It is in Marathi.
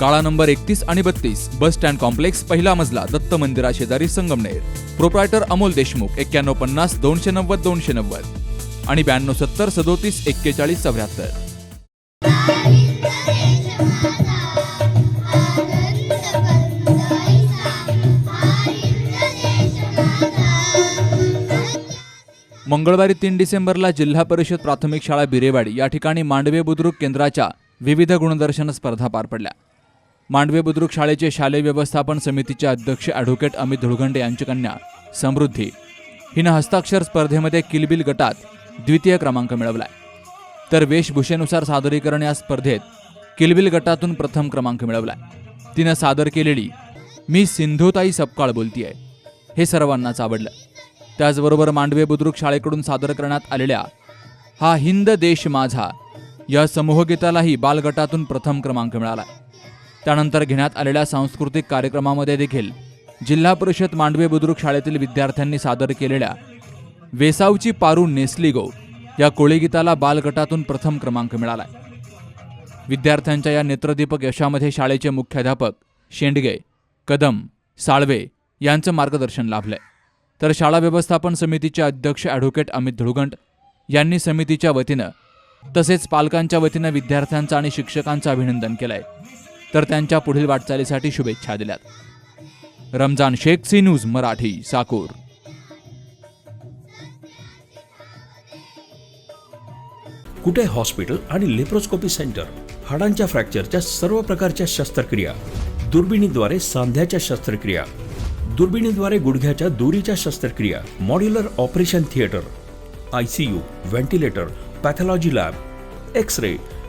काळा नंबर एकतीस आणि बत्तीस बस स्टँड कॉम्प्लेक्स पहिला मजला दत्त मंदिरा शेजारी संगमनेर. प्रोप्रायटर अमोल देशमुख एक्क्याण्णव पन्नास दोनशे नव्वद दोनशे नव्वद. आणि ब्याण्णव सत्तर सदोतीस एक्केचाळीस चौऱ्याहत्तर. मंगळवारी तीन डिसेंबरला जिल्हा परिषद प्राथमिक शाळा बिरेवाडी या ठिकाणी मांडवे बुद्रुक केंद्राच्या विविध गुणदर्शन स्पर्धा पार पडल्या. मांडवे बुद्रुक शाळेचे शालेय व्यवस्थापन समितीचे अध्यक्ष ॲडव्होकेट अमित धुळगंडे यांची कन्या समृद्धी. हिनं हस्ताक्षर स्पर्धेमध्ये किलबिल गटात द्वितीय क्रमांक मिळवलाय. तर वेशभूषेनुसार सादरीकरण या स्पर्धेत किलबिल गटातून प्रथम क्रमांक मिळवलाय. तिनं सादर केलेली मी सिंधुताई सपकाळ बोलतीये हे सर्वांनाच आवडलं. त्याचबरोबर मांडवे बुद्रुक शाळेकडून सादर करण्यात आलेल्या हा हिंद देश माझा या समूहगीतालाही बालगटातून प्रथम क्रमांक मिळाला. त्यानंतर घेण्यात आलेल्या सांस्कृतिक कार्यक्रमामध्ये देखील जिल्हा परिषद मांडवे बुद्रुक शाळेतील विद्यार्थ्यांनी सादर केलेल्या वेसावची पारू नेसली गो या कोळीगीताला बालगटातून प्रथम क्रमांक मिळाला विद्यार्थ्यांच्या या नेत्रदीपक यशामध्ये शाळेचे मुख्याध्यापक शेंडगे कदम साळवे यांचं मार्गदर्शन लाभलंय. तर शाळा व्यवस्थापन समितीचे अध्यक्ष ॲडव्होकेट अमित धुळगंट यांनी समितीच्या वतीनं तसेच पालकांच्या वतीनं विद्यार्थ्यांचं आणि शिक्षकांचं अभिनंदन केलं आहे तर त्यांच्या पुढील वाटचालीसाठी शुभेच्छा दिल्यात. Ramzan Shaikh C news Marathi Sakur. कुठे हॉस्पिटल आणि लेप्रोस्कोपी सेंटर? हाडांच्या फ्रॅक्चरच्या सर्व प्रकारच्या शस्त्रक्रिया. दुर्बिणीद्वारे सांध्याच्या शस्त्रक्रिया. दुर्बिणीद्वारे गुडघ्याच्या दोरीच्या शस्त्रक्रिया. Modular operation theatre. I C U ventilator pathology lab. X ray